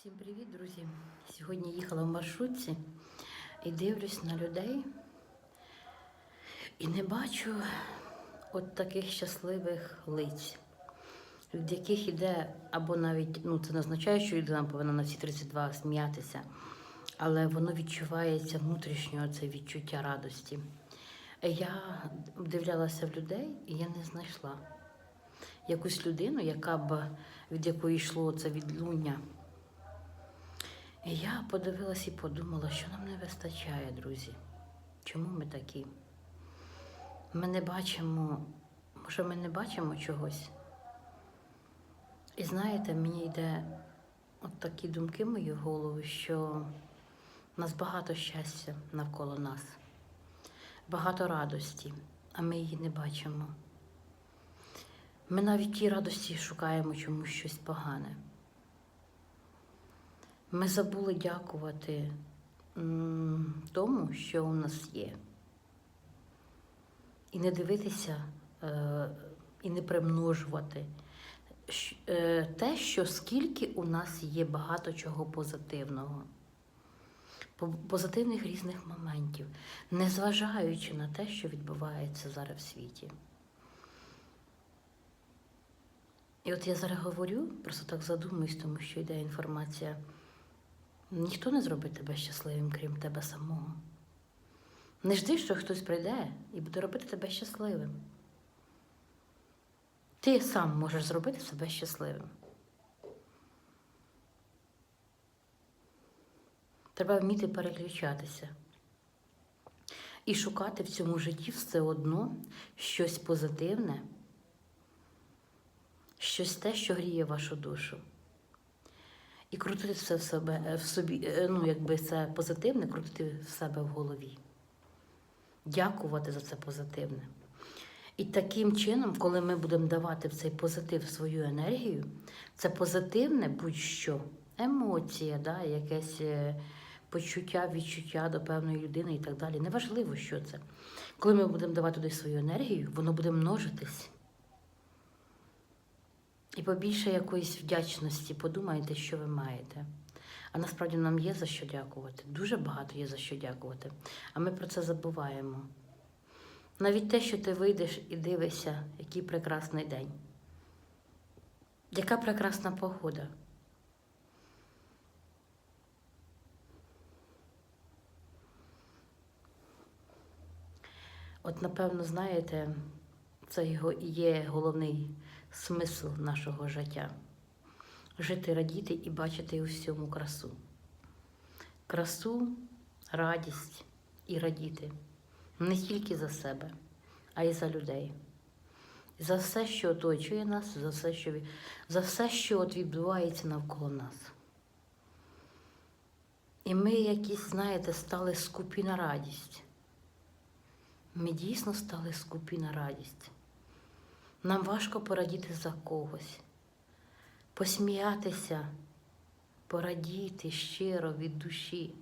Всім привіт, друзі! Сьогодні їхала в маршрутці і дивлюсь на людей і не бачу от таких щасливих лиць, від яких іде, або навіть, ну це не означає, що людина повинна на всі 32 сміятися, але воно відчувається внутрішнього це відчуття радості. Я вдивлялася в людей і я не знайшла якусь людину, яка б від якої йшло це відлуння. І я подивилась і подумала, що нам не вистачає, друзі. Чому ми такі? Ми не бачимо, може, ми не бачимо чогось. І знаєте, мені йде от такі думки в голову, що в нас багато щастя навколо нас, багато радості, а ми її не бачимо. Ми навіть в тій радості шукаємо чомусь щось погане. Ми забули дякувати тому, що у нас є. І не дивитися е, і не примножувати е, те, що скільки у нас є багато чого позитивного, позитивних різних моментів, незважаючи на те, що відбувається зараз в світі. І от я зараз говорю, просто так задумуюсь, тому що йде інформація. Ніхто не зробить тебе щасливим, крім тебе самого. Не жди, що хтось прийде і буде робити тебе щасливим. Ти сам можеш зробити себе щасливим. Треба вміти переключатися і шукати в цьому житті все одно щось позитивне, щось те, що гріє вашу душу. І крутити все в себе е, в собі, е, ну якби це позитивне, крутити в себе в голові. Дякувати за це позитивне. І таким чином, коли ми будемо давати в цей позитив свою енергію, це позитивне будь-що, емоція, да, якесь е, почуття, відчуття до певної людини і так далі. Неважливо, що це. Коли ми будемо давати туди свою енергію, воно буде множитись. І побільше якоїсь вдячності, подумайте, що ви маєте. А насправді нам є за що дякувати. Дуже багато є за що дякувати. А ми про це забуваємо. Навіть те, що ти вийдеш і дивишся, який прекрасний день. Яка прекрасна погода. От, напевно, знаєте, це його і є головний смисл нашого життя. Жити, радіти і бачити у всьому красу. Красу, радість і радіти не тільки за себе, а й за людей. За все, що оточує нас, за все, що, за все, що от відбувається навколо нас. І ми якісь, знаєте, стали скупі на радість. Ми дійсно стали скупі на радість. Нам важко порадіти за когось, посміятися, порадіти щиро від душі.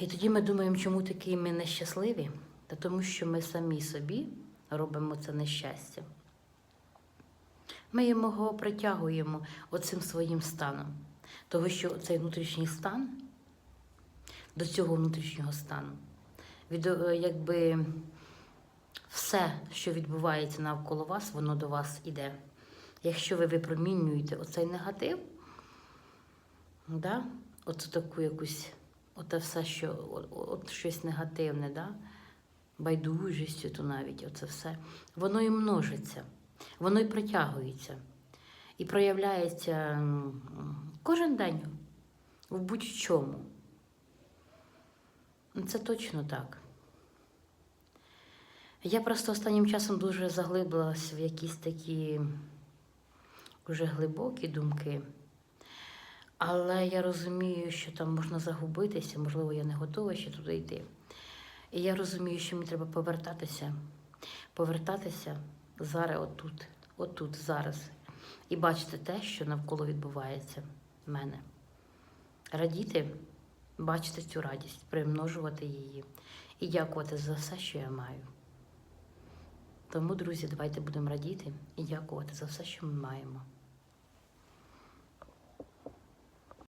І тоді ми думаємо, чому такі ми нещасливі? Та тому, що ми самі собі робимо це нещастя. Ми його притягуємо оцим своїм станом, того, що цей внутрішній стан до цього внутрішнього стану. Від, е, якби все, що відбувається навколо вас, воно до вас іде. Якщо ви випромінюєте оцей негатив, да, от таку якусь, оте все, що от щось негативне, да, байдужістю, то навіть оце все, воно і множиться, воно і притягується. І проявляється кожен день в будь-чому. Це точно так. Я просто останнім часом дуже заглибилась в якісь такі дуже глибокі думки. Але я розумію, що там можна загубитися, можливо, я не готова ще туди йти. І я розумію, що мені треба повертатися, повертатися зараз, отут, отут, зараз, і бачити те, що навколо відбувається в мене. Радіти, бачити цю радість, примножувати її і дякувати за все, що я маю. Тому, друзі, давайте будемо радіти і дякувати за все, що ми маємо.